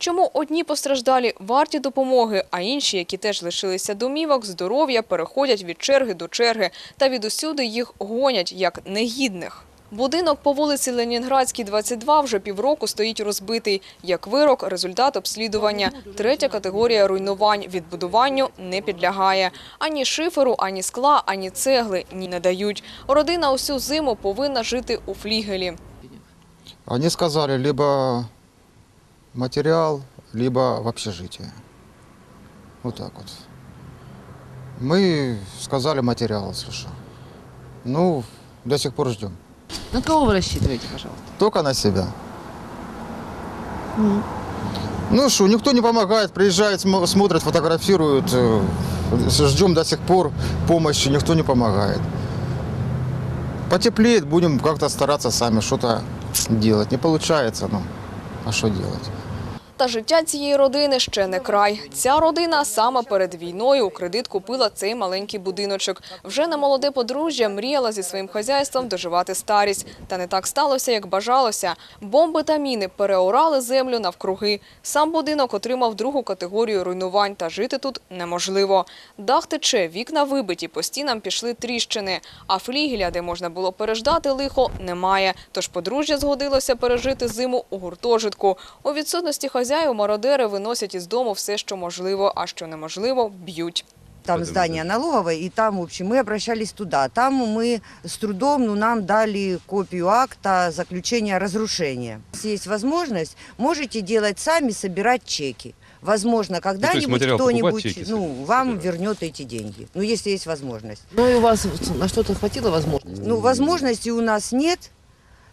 Чому одні постраждалі варті допомоги, а інші, які теж лишилися домівок, здоров'я, переходять від черги до черги та відусюди їх гонять як негідних. Будинок по вулиці Ленінградській, 22 вже півроку стоїть розбитий. Як вирок, результат обслідування. Третя категорія руйнувань відбудуванню не підлягає. Ані шиферу, ані скла, ані цегли ні не дають. Родина усю зиму повинна жити у флігелі. Они сказали либо материал, либо в общежитие. Вот так вот. Мы сказали материал, слушай. Ну, до сих пор ждем. На кого вы рассчитываете, пожалуйста? Только на себя. Ну что, никто не помогает, приезжают, смо- смотрят, фотографируют. э, Ждем до сих пор помощи, никто не помогает. Потеплеет, будем как-то стараться сами что-то делать. Не получается, ну, а что делать? Та життя цієї родини ще не край. Ця родина саме перед війною у кредит купила цей маленький будиночок. Вже на молоде подружжя мріяла зі своїм хазяйством доживати старість. Та не так сталося, як бажалося. Бомби та міни переорали землю навкруги. Сам будинок отримав другу категорію руйнувань, та жити тут неможливо. Дах тече, вікна вибиті, по стінам пішли тріщини. А флігеля, де можна було переждати лихо, немає. Тож подружжя згодилося пережити зиму у гуртожитку. У відсутності хазяїв мародери виносять із дому все, що можливо, а що неможливо, б'ють. Там здание налоговой, и там, в общем, мы обращались туда. Там мы с трудом, ну, нам дали копию акта заключения разрушения. Если есть возможность, можете делать сами, собирать чеки. Возможно, когда-нибудь материал покупать, кто-нибудь чеки ну, вам собирать. вернет эти деньги. Ну, если есть возможность. Ну и у вас на что-то хватило возможности? Ну, возможности у нас нет.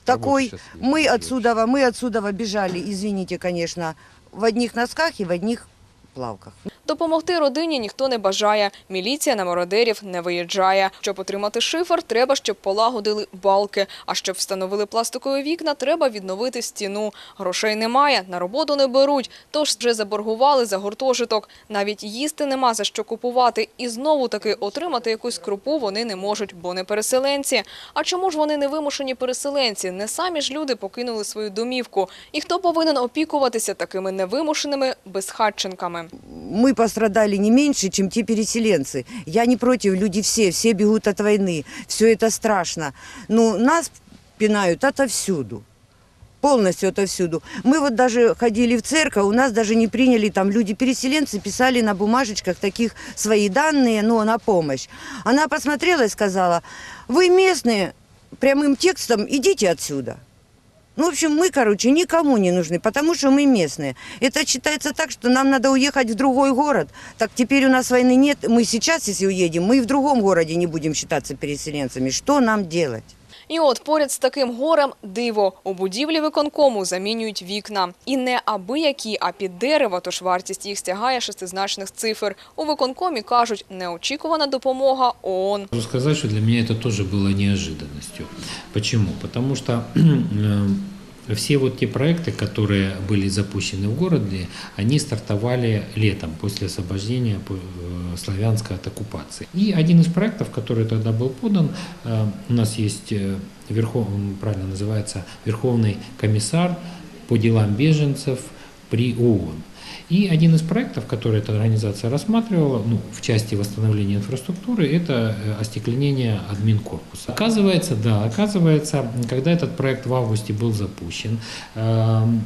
Такой мы отсюда, мы отсюда бежали, извините, конечно, в одних носках и в одних плавках. Допомогти родині ніхто не бажає. Міліція на мародерів не виїжджає. Щоб отримати шифер, треба, щоб полагодили балки. А щоб встановили пластикові вікна, треба відновити стіну. Грошей немає, на роботу не беруть, тож вже заборгували за гуртожиток. Навіть їсти нема за що купувати. І знову таки отримати якусь крупу вони не можуть, бо не переселенці. А чому ж вони не вимушені переселенці? Не самі ж люди покинули свою домівку. І хто повинен опікуватися такими невимушеними безхатченками? Мы пострадали не меньше, чем те переселенцы. Я не против, люди все, все бегут от войны, все это страшно. Но нас пинают отовсюду. Полностью отовсюду. Мы вот даже ходили в церковь, у нас даже не приняли, там люди-переселенцы писали на бумажечках таких свои данные, но на помощь. Она посмотрела и сказала, вы местные, прямым текстом идите отсюда. Ну, в общем, мы, короче, никому не нужны, потому что мы местные. Это считается так, что нам надо уехать в другой город. Так теперь у нас войны нет. Мы сейчас, если уедем, мы и в другом городе не будем считаться переселенцами. Что нам делать? І от поряд з таким горем диво. У будівлі виконкому замінюють вікна. І не аби які, а під дерево, тож вартість їх стягає шестизначних цифр. У виконкомі кажуть, неочікувана допомога ООН. Могу сказать, что для меня это тоже было неожиданностью. Почему? Потому что э, все вот те проекты, которые были запущены в городе, они стартовали летом после освобождения э, Славянска от оккупации. И один из проектов, который тогда был подан, э, у нас есть, э, верхов, правильно называется, Верховный комиссар по делам беженцев при ООН. И один из проектов, который эта организация рассматривала, ну, в части восстановления инфраструктуры, это э, остекленение админкорпуса. Оказывается, да, оказывается, когда этот проект в августе был запущен, эм,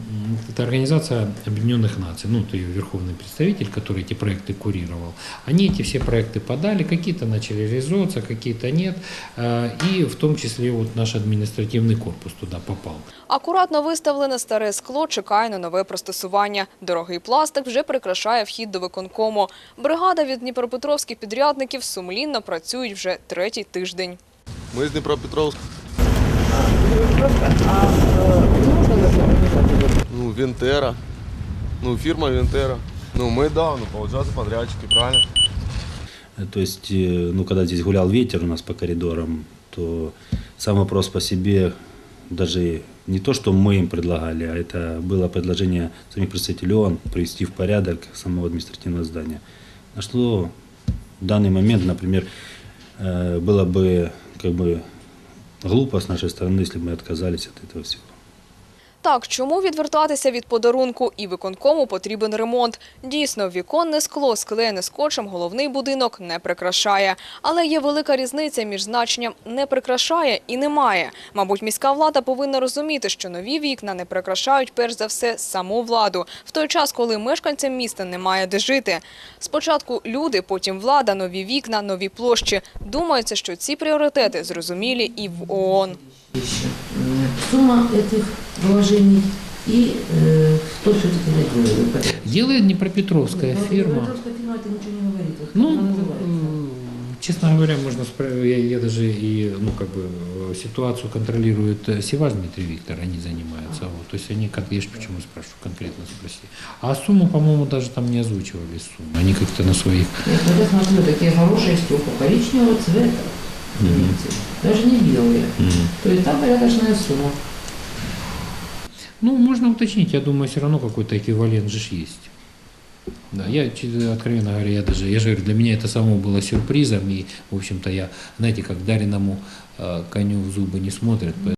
это Организация Объединенных Наций, ну, это ее верховный представитель, который эти проекты курировал, они эти все проекты подали, какие-то начали реализовываться, какие-то нет, э, и в том числе вот наш административный корпус туда попал. Акуратно виставлене старе скло чекає на нове пристосування. Дорогий пластик вже прикрашає вхід до виконкому. Бригада від дніпропетровських підрядників сумлінно працюють вже третій тиждень. Ми з Дніпропетровська. Ну, Вентера. Ну, фирма Вентера. Ну, мы, да, ну, получается, подрядчики, правильно? То есть, э, ну, когда здесь гулял ветер у нас по коридорам, то сам вопрос по себе даже не то, что мы им предлагали, а это было предложение самих представителей ООН привести в порядок самого административного здания. На что в данный момент, например, э, было бы как бы глупо с нашей стороны, если бы мы отказались от этого всего. Так, чому відвертатися від подарунку і виконкому потрібен ремонт? Дійсно, віконне скло, склеєне скотчем, головний будинок не прикрашає. Але є велика різниця між значенням «не прикрашає» і «немає». Мабуть, міська влада повинна розуміти, що нові вікна не прикрашають перш за все саму владу, в той час, коли мешканцям міста немає де жити. Спочатку люди, потім влада, нові вікна, нові площі. Думається, що ці пріоритети зрозумілі і в ООН. Еще. М, Сумма этих вложений и э, кто все-таки делает. Делает Днепропетровская фирма. Петровская фирма это ничего не говорит. Вот как Ну, э, честно говоря, можно я, я даже и, ну, как бы, э, ситуацию контролирует э, Севаш Дмитрий Виктор, они занимаются. Вот, то есть они, кон- я ж почему спрашиваю, конкретно спроси. А сумму, по-моему, даже там не озвучивали сумму. Они как-то на своих Нет, вот я смотрю, такие хорошие стекла коричневого цвета. Даже не белые. То есть там порядочная сумма. Ну, можно уточнить, я думаю, все равно какой-то эквивалент же есть. Да, я, откровенно говоря, я даже, я же говорю, для меня это само было сюрпризом, и, в общем-то, я, знаете, как дареному э, коню в зубы не смотрят,